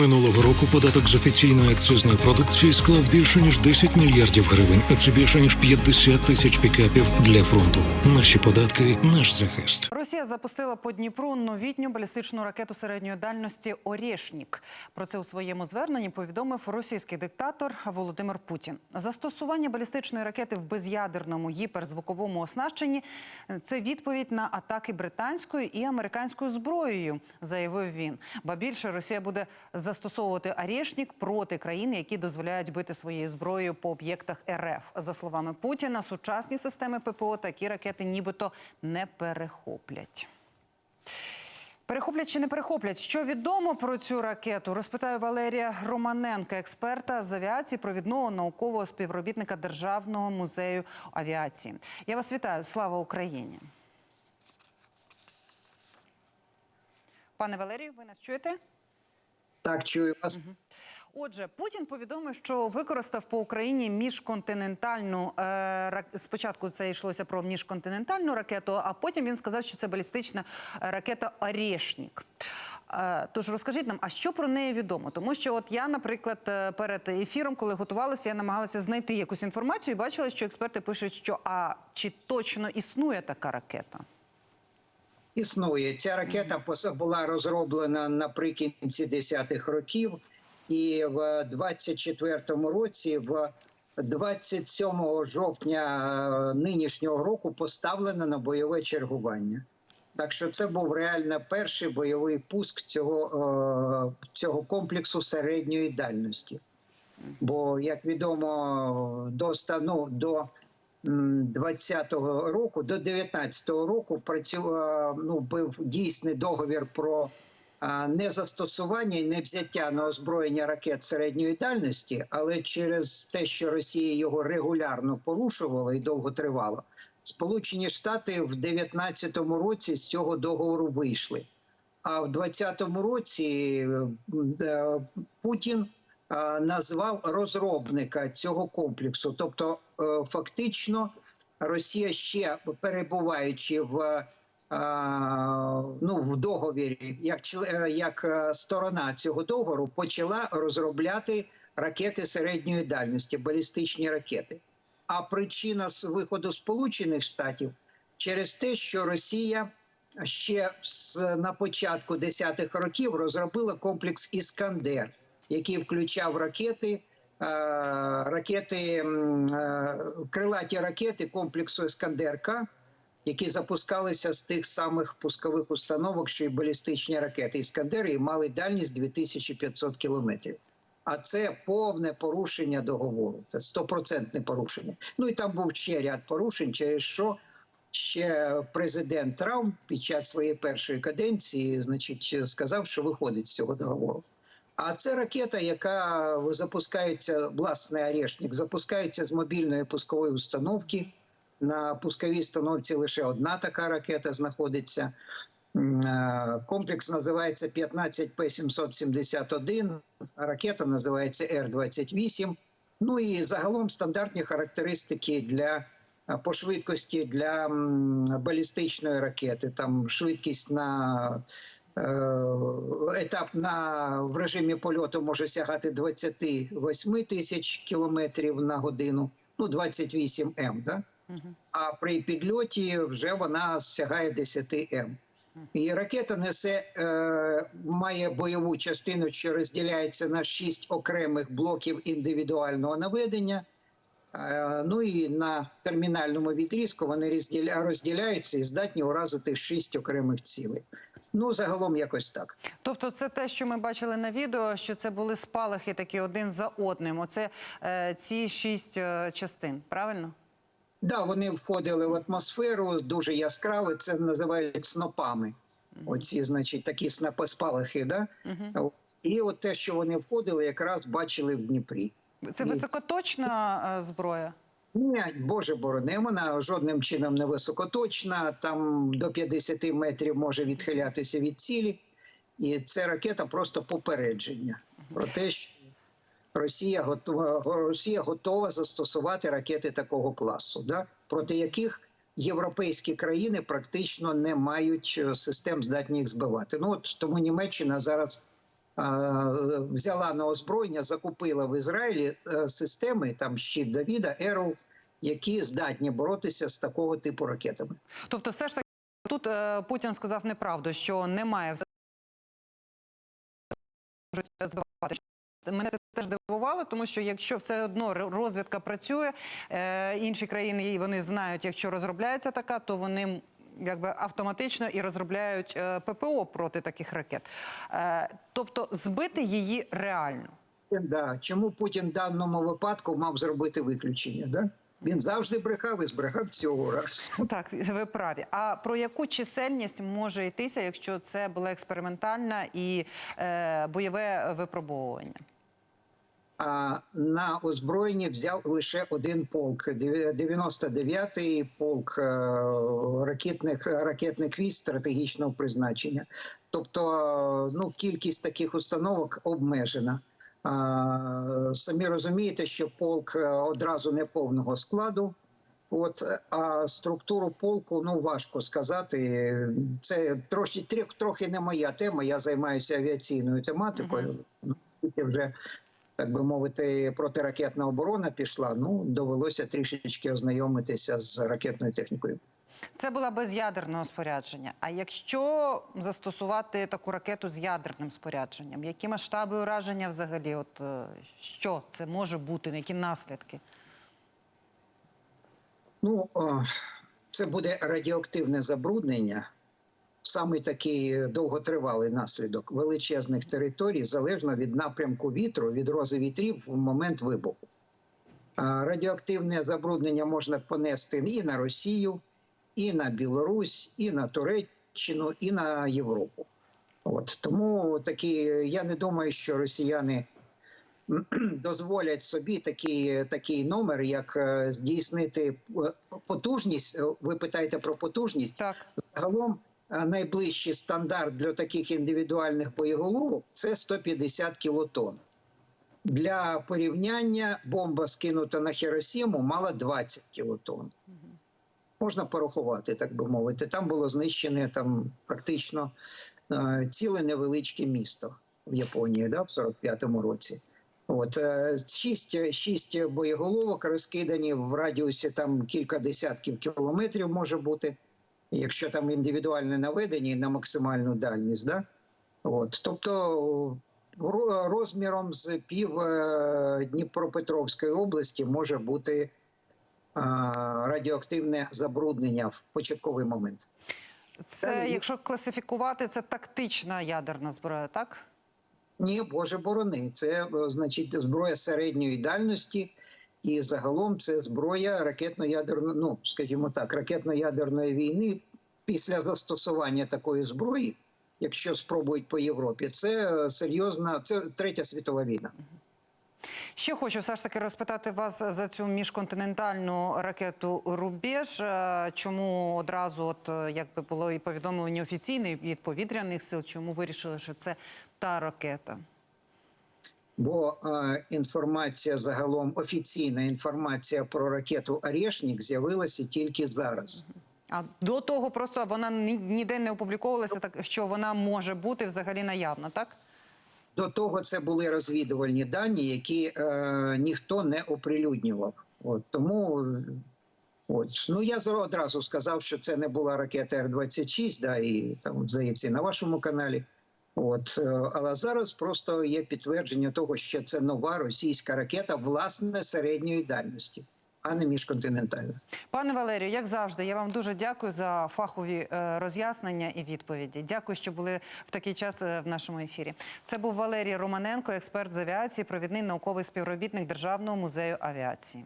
Минулого року податок з офіційної акцизної продукції склав більше ніж 10 мільярдів гривень, а це більше ніж 50 тисяч пікапів для фронту. Наші податки, наш захист. Росія запустила по Дніпру новітню балістичну ракету середньої дальності Орєшнік. Про це у своєму зверненні повідомив російський диктатор Володимир Путін. Застосування балістичної ракети в без'ядерному гіперзвуковому оснащенні це відповідь на атаки британською і американською зброєю, заявив він. Ба більше Росія буде застосовувати Орєшнік проти країн, які дозволяють бити своєю зброєю по об'єктах РФ. За словами Путіна, сучасні системи ППО такі ракети нібито не перехоплять. Перехоплять чи не перехоплять? Що відомо про цю ракету? Розпитаю Валерія Романенка, експерта з авіації, провідного наукового співробітника Державного музею авіації. Я вас вітаю. Слава Україні. Пане Валерію, ви нас чуєте? Так, чую вас. Отже, Путін повідомив, що використав по Україні міжконтинентальну е, спочатку це йшлося про міжконтинентальну ракету, а потім він сказав, що це балістична е, ракета Орєшнік. Е, тож розкажіть нам, а що про неї відомо? Тому що, от я, наприклад, е, перед ефіром, коли готувалася, я намагалася знайти якусь інформацію і бачила, що експерти пишуть, що а чи точно існує така ракета? Існує ця ракета була розроблена наприкінці 10-х років, і в 24-му році, в 27 жовтня е, нинішнього року, поставлена на бойове чергування. Так що це був реально перший бойовий пуск цього, е, цього комплексу середньої дальності. Бо, як відомо, до ста- ну, до 20-го року, до 19-го року працював, ну, був дійсний договір про незастосування і невзяття на озброєння ракет середньої дальності, але через те, що Росія його регулярно порушувала і довго тривала, Сполучені Штати в 19-му році з цього договору вийшли. А в 20-му році е, е, Путін е, назвав розробника цього комплексу. Тобто, е, фактично, Росія ще перебуваючи в, е, ну, в договірі, як, е, як е, сторона цього договору, почала розробляти ракети середньої дальності, балістичні ракети. А причина з виходу Сполучених Штатів через те, що Росія ще на початку 10-х років розробила комплекс Іскандер, який включав ракети, е, ракети е, крилаті ракети комплексу Іскандер-К, які запускалися з тих самих пускових установок, що й балістичні ракети Іскандери, і мали дальність 2500 кілометрів. А це повне порушення договору. Це стопроцентне порушення. Ну і там був ще ряд порушень, через що ще президент Трамп під час своєї першої каденції, значить, сказав, що виходить з цього договору. А це ракета, яка запускається, власне, Орешник, запускається з мобільної пускової установки. На пусковій установці лише одна така ракета знаходиться. Е, Комплекс називається 15П771, ракета називається Р-28. Ну і загалом стандартні характеристики для по швидкості для балістичної ракети. Там швидкість на е, етап на в режимі польоту може сягати 28 тисяч кілометрів на годину, ну 28 М. Да? А при підльоті вже вона сягає 10 М. І ракета несе е, має бойову частину, що розділяється на шість окремих блоків індивідуального наведення. Е, ну і на термінальному відрізку вони розділяються і здатні уразити шість окремих цілей. Ну, загалом якось так. Тобто, це те, що ми бачили на відео, що це були спалахи такі один за одним. Оце е, ці шість е, частин, правильно? Да, вони входили в атмосферу дуже яскраво. Це називають снопами. Оці, значить, такі снопи спалахи. Да? От. І от те, що вони входили, якраз бачили в Дніпрі. Це високоточна е, зброя. Ні, Боже борони, вона жодним чином не високоточна, там до 50 метрів може відхилятися від цілі. І це ракета просто попередження про те, що Росія готова, Росія готова застосувати ракети такого класу, да? проти яких європейські країни практично не мають е, систем здатні їх збивати. Ну от тому Німеччина зараз взяла на озброєння, закупила в Ізраїлі е, системи там щит Давіда, Еру, які здатні боротися з такого типу ракетами. Тобто, все ж таки тут е, Путін сказав неправду, що немає збивати. Мене це теж дивувало, тому що якщо все одно розвідка працює, е, інші країни вони знають, якщо розробляється така, то вони якби автоматично і розробляють е, ППО проти таких ракет. Е, тобто збити її реально. Да. Чому Путін в даному випадку мав зробити виключення? Да? Він завжди брехав і збрехав цього разу. Так, ви праві. А про яку чисельність може йтися, якщо це була експериментальна і е, бойове випробовування? А на озброєнні взяв лише один полк 99-й полк е, ракетних ракетних військ стратегічного призначення. Тобто, ну кількість таких установок обмежена. Самі розумієте, що полк е, одразу не повного складу. От а структуру полку ну важко сказати. Це трохи трохи, трохи не моя тема. Я займаюся авіаційною тематикою. Ну, Скільки вже так би мовити, протиракетна оборона пішла. Ну довелося трішечки ознайомитися з ракетною технікою. Це була без ядерного спорядження. А якщо застосувати таку ракету з ядерним спорядженням, які масштаби ураження взагалі? От е, що це може бути? Які наслідки? Ну це буде радіоактивне забруднення. Саме такий довготривалий наслідок величезних територій залежно від напрямку вітру, від рози вітрів в момент вибуху. Радіоактивне забруднення можна понести і на Росію, і на Білорусь, і на Туреччину, і на Європу. От тому такі я не думаю, що росіяни дозволять собі такий, такий номер, як е, здійснити е, потужність. Е, Ви питаєте про потужність. Так, Загалом е, найближчий стандарт для таких індивідуальних боєголовок це 150 кілотон. Для порівняння бомба скинута на Хіросіму мала 20 кілотон. Можна порахувати, так би мовити. Там було знищене там практично е, ціле невеличке місто в Японії, да, в 45-му році. От е, шість, шість боєголовок розкидані в радіусі там кілька десятків кілометрів може бути, якщо там індивідуальне наведення на максимальну дальність. Да? От, тобто розміром з пів е, Дніпропетровської області може бути радіоактивне забруднення в початковий момент. це якщо класифікувати, це тактична ядерна зброя, так? Ні, Боже борони. Це е, значить зброя середньої дальності, і загалом це зброя ракетно-ядерної, ну скажімо так, ракетно-ядерної війни після застосування такої зброї, якщо спробують по Європі, це серйозна, це третя світова війна. Ще хочу все ж таки розпитати вас за цю міжконтинентальну ракету Рубеж. Е, Чому одразу, от е, якби було і повідомлення офіційне від повітряних сил, чому вирішили, що це та ракета? Бо е, інформація загалом офіційна інформація про ракету Орешник з'явилася тільки зараз. А до того просто вона ніде не опубліковувалася, так що вона може бути взагалі наявна, так? До того це були розвідувальні дані, які е, ніхто не оприлюднював. От тому от ну я одразу сказав, що це не була ракета Р-26, да, і там здається і на вашому каналі. От е, але зараз просто є підтвердження того, що це нова російська ракета власне середньої дальності, а не міжконтинентальна. Пане Валерію, як завжди, я вам дуже дякую за фахові е, роз'яснення і відповіді. Дякую, що були в такий час е, в нашому ефірі. Це був Валерій Романенко, експерт з авіації, провідний науковий співробітник Державного музею авіації.